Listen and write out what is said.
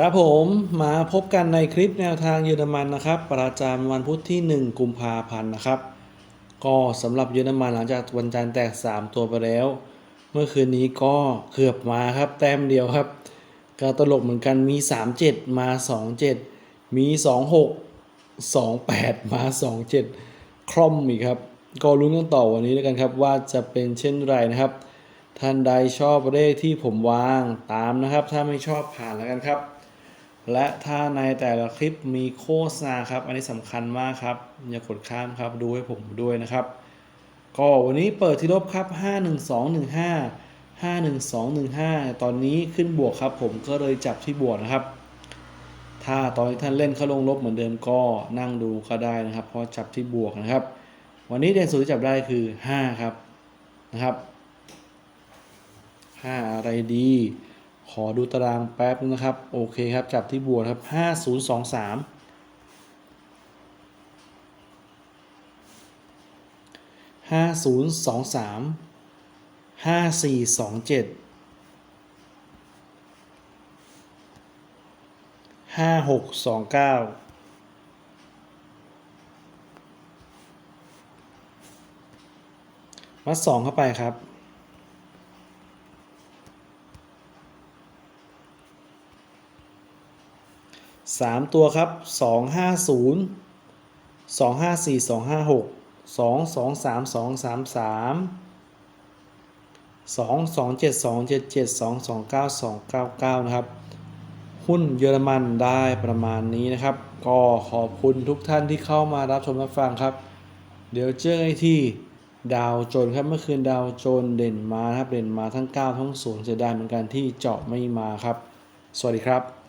ครับผมมาพบกันในคลิปแนวทางเยอรมันนะครับ ประจำวันพุธที่ 1 กุมภาพันธ์นะครับ ก็สำหรับเยอรมันหลังจากวันจันทร์แตก 3 ตัวไปแล้ว เมื่อคืนนี้ก็เกือบมาครับ แต้มเดียวครับก็ตลกเหมือนกันมี 3-7 มา 2-7 มี 2-6 2-8 มา 2-7 คล่อมอีกครับ ก็ลุ้นกันต่อวันนี้แล้วกันครับ ว่าจะเป็นเช่นไรนะครับท่านใดชอบเลขที่ผมวางตามนะครับ ถ้าไม่ชอบผ่านแล้วกันครับ และถ้าในแต่ละคลิปมีโฆษณาครับ อันนี้สำคัญมากครับ อย่ากดข้ามครับ ดูให้ผมด้วยนะครับ ก็วันนี้เปิดที่ลบครับ 51215 51215 ตอนนี้ขึ้นบวกครับ ผมก็เลยจับที่บวกนะครับ ถ้าตอนที่ท่านเล่นเข้าลงลบเหมือนเดิมก็นั่งดูก็ได้นะครับ เพราะจับที่บวกนะครับ วันนี้เด่นสุดที่จับได้คือ 5 ครับนะครับ 5 อะไรดี อดูตารางแป๊บนึงนะครับ โอเคครับ จับที่บวกครับ 5023 5023 5427 5629วัดสองเข้าไปครับ สามตัวครับสองห้าศูนย์สองห้าสี่สองห้าหกสองสองสามสองสามสามสองสองเจ็ดสองเจ็ดเจ็ดสองสองเก้าสองเก้าเก้านะครับ หุ้นเยอรมันได้ประมาณนี้นะครับ ก็ขอบคุณทุกท่านที่เข้ามารับชมรับฟังครับ เดี๋ยวเจอกันที่ดาวโจนครับเมื่อคืนดาวโจนเด่นมาครับเด่นมาทั้ง 9 ทั้ง0เสียดายเหมือนกันที่เจาะไม่มาครับ สวัสดีครับ